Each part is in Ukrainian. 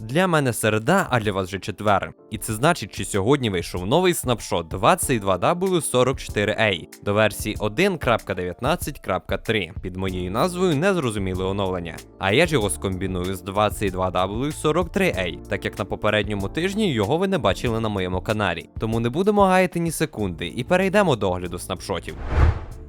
Для мене середа, а для вас вже четвер. І це значить, що сьогодні вийшов новий снапшот 22W44A до версії 1.19.3 під моєю назвою незрозуміле оновлення. А я ж його скомбіную з 22W43A, так як на попередньому тижні його ви не бачили на моєму каналі. Тому не будемо гаяти ні секунди і перейдемо до огляду снапшотів.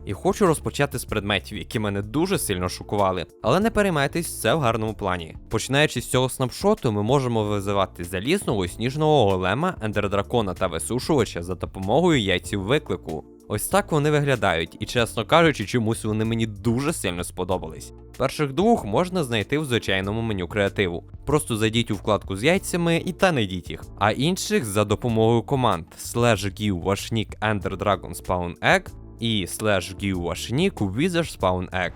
І хочу розпочати з предметів, які мене дуже сильно шокували. Але не переймайтесь, це в гарному плані. Починаючи з цього снапшоту, ми можемо визивати залізного сніжного голема, ендердракона та висушувача за допомогою яйців виклику. Ось так вони виглядають, і чесно кажучи, чомусь вони мені дуже сильно сподобались. Перших двох можна знайти в звичайному меню креативу. Просто зайдіть у вкладку з яйцями і та найдіть їх. А інших за допомогою команд slash give nick ender dragon spawn egg і slash give wash nick wizard spawn egg.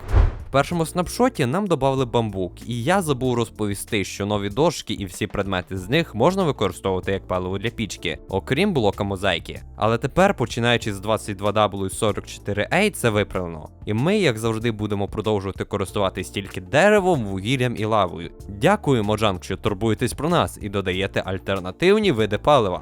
В першому снапшоті нам додали бамбук, і я забув розповісти, що нові дошки і всі предмети з них можна використовувати як паливо для пічки, окрім блока мозаїки. Але тепер, починаючи з 22W44A, це виправлено. І ми, як завжди, будемо продовжувати користуватись тільки деревом, вугіллям і лавою. Дякую, Моджанг, що турбуєтесь про нас і додаєте альтернативні види палива.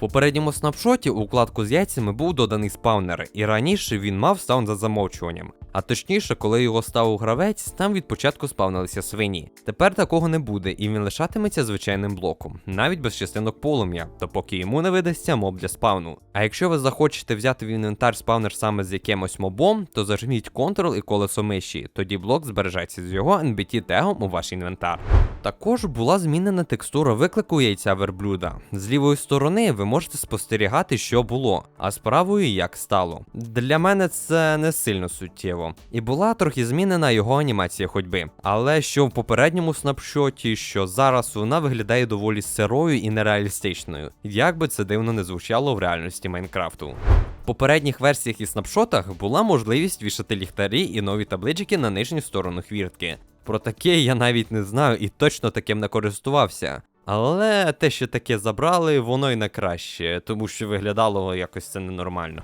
Попередньому снапшоті у вкладку з яйцями був доданий спаунер, і раніше він мав стаун за замовчуванням. А точніше, коли його ставив гравець, там від початку спавнилися свині. Тепер такого не буде, і він лишатиметься звичайним блоком, навіть без частинок полум'я, допоки йому не видасться моб для спавну. А якщо ви захочете взяти в інвентар спавнер саме з якимось мобом, то зажміть Ctrl і колесо миші, тоді блок збережеться з його NBT тегом у ваш інвентар. Також була змінена текстура виклику яйця верблюда. З лівої сторони ви можете спостерігати, що було, а з правої як стало. Для мене це не сильно суттєво. І була трохи змінена його анімація ходьби. Але що в попередньому снапшоті, що зараз вона виглядає доволі сирою і нереалістичною, як би це дивно не звучало в реальності Майнкрафту. В попередніх версіях і снапшотах була можливість вішати ліхтарі і нові таблички на нижню сторону хвіртки. Про таке я навіть не знаю і точно таким не користувався. Але те, що таке забрали, воно й не краще, тому що виглядало якось це ненормально.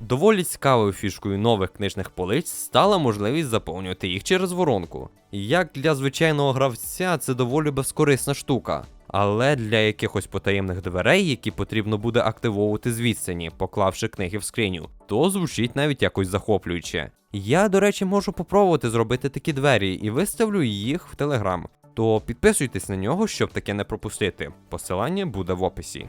Доволі цікавою фішкою нових книжних полиць стала можливість заповнювати їх через воронку. Як для звичайного гравця, це доволі безкорисна штука. Але для якихось потаємних дверей, які потрібно буде активовувати з відстані, поклавши книги в скриню, то звучить навіть якось захоплююче. Я, до речі, можу попробувати зробити такі двері і виставлю їх в Телеграм. То підписуйтесь на нього, щоб таке не пропустити. Посилання буде в описі.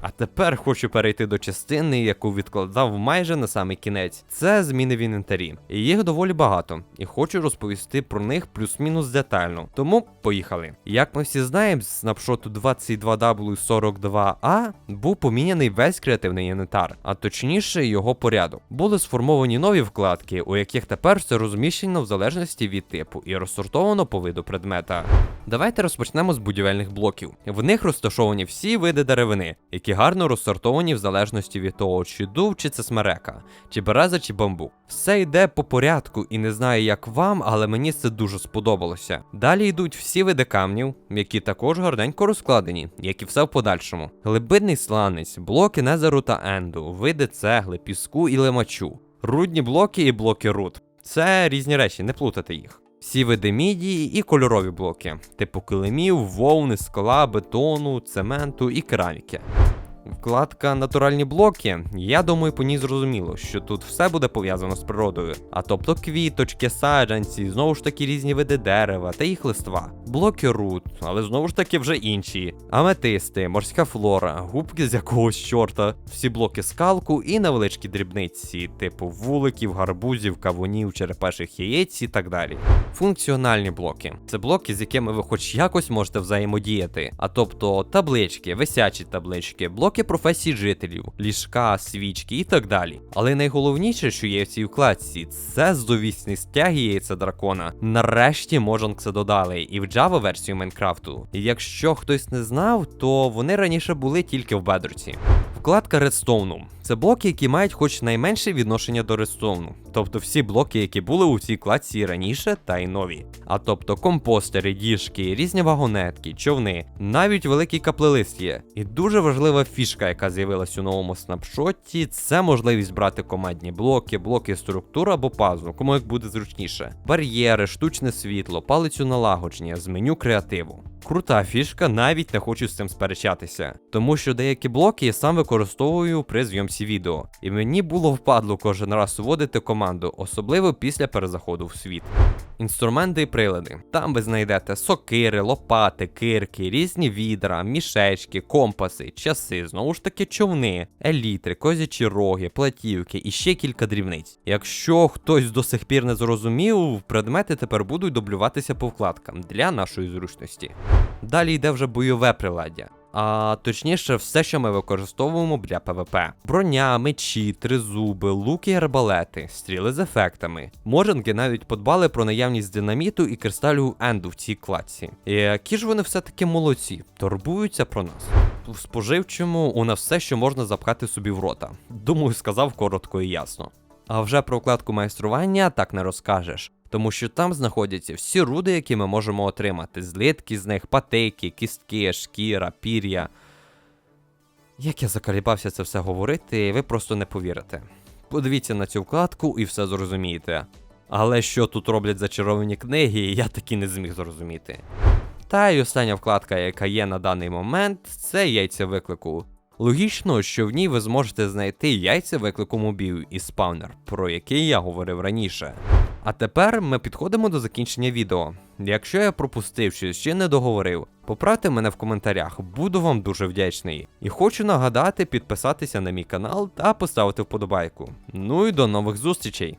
А тепер хочу перейти до частини, яку відкладав майже на самий кінець. Це зміни в інвентарі. Їх доволі багато, і хочу розповісти про них плюс-мінус детально. Тому поїхали. Як ми всі знаємо, з снапшоту 22W42A був поміняний весь креативний інвентар, а точніше його порядок. Були сформовані нові вкладки, у яких тепер все розміщено в залежності від типу і розсортовано по виду предмета. Давайте розпочнемо з будівельних блоків. В них розташовані всі види деревини, які гарно розсортовані в залежності від того, чи дув, чи це смерека, чи береза, чи бамбук. Все йде по порядку, і не знаю, як вам, але мені це дуже сподобалося. Далі йдуть всі види камнів, які також гарненько розкладені, як і все в подальшому. Глибинний сланець, блоки незеру та енду, види цегли, піску і лимачу, рудні блоки і блоки руд. Це різні речі, не плутати їх. Всі види мідії і кольорові блоки, типу килимів, вовни, скла, бетону, цементу і кераміки. Вкладка натуральні блоки. Я думаю, по ній зрозуміло, що тут все буде пов'язано з природою. А тобто квіточки, саджанці, знову ж таки різні види дерева та їх листва. Блоки руд, але знову ж таки вже інші. Аметисти, морська флора, губки з якогось чорта, всі блоки скалку і невеличкі дрібниці, типу вуликів, гарбузів, кавунів, черепаших яєць і так далі. Функціональні блоки це блоки, з якими ви хоч якось можете взаємодіяти. А тобто таблички, висячі таблички, блоки професій жителів, ліжка, свічки і так далі. Але найголовніше, що є в цій вкладці, це здовісний стяг яйця дракона. Нарешті Можанкса додали і в Java версію Майнкрафту. Якщо хтось не знав, то вони раніше були тільки в бедрці. Вкладка Redstone. Це блоки, які мають хоч найменше відношення до Redstone. Тобто всі блоки, які були у цій вкладці раніше, та й нові. А тобто компостери, діжки, різні вагонетки, човни, навіть великий каплелист є. І дуже важлива фішка, яка з'явилась у новому снапшоті, це можливість брати командні блоки, блоки структур або пазу, кому як буде зручніше. Бар'єри, штучне світло, палицю налагодження з меню креативу. Крута фішка, навіть не хочу з цим сперечатися. Тому що деякі блоки я сам використовую при зйомці відео. І мені було впадло кожен раз вводити команду, особливо після перезаходу в світ. Інструменти і прилади. Там ви знайдете сокири, лопати, кирки, різні відра, мішечки, компаси, часи, знову ж таки човни, елітри, козячі роги, платівки і ще кілька дрібниць. Якщо хтось до сих пір не зрозумів, предмети тепер будуть дублюватися по вкладкам для нашої зручності. Далі йде вже бойове приладдя. А точніше, все, що ми використовуємо для ПВП: броня, мечі, тризуби, луки і арбалети, стріли з ефектами. Моженки навіть подбали про наявність динаміту і кристалю енду в цій кладці. І які ж вони все-таки молодці, турбуються про нас. В споживчому у нас все, що можна запхати собі в рота. Думаю, сказав коротко і ясно. А вже про вкладку майстрування так не розкажеш. Тому що там знаходяться всі руди, які ми можемо отримати: злитки з них, патейки, кістки, шкіра, пір'я. Як я закалібався це все говорити, ви просто не повірите. Подивіться на цю вкладку і все зрозумієте. Але що тут роблять зачаровані книги, я таки не зміг зрозуміти. Та й остання вкладка, яка є на даний момент, це яйця виклику. Логічно, що в ній ви зможете знайти яйця виклику мобів і спавнер, про який я говорив раніше. А тепер ми підходимо до закінчення відео. Якщо я пропустив щось чи не договорив, поправте мене в коментарях, буду вам дуже вдячний. І хочу нагадати підписатися на мій канал та поставити вподобайку. Ну і до нових зустрічей!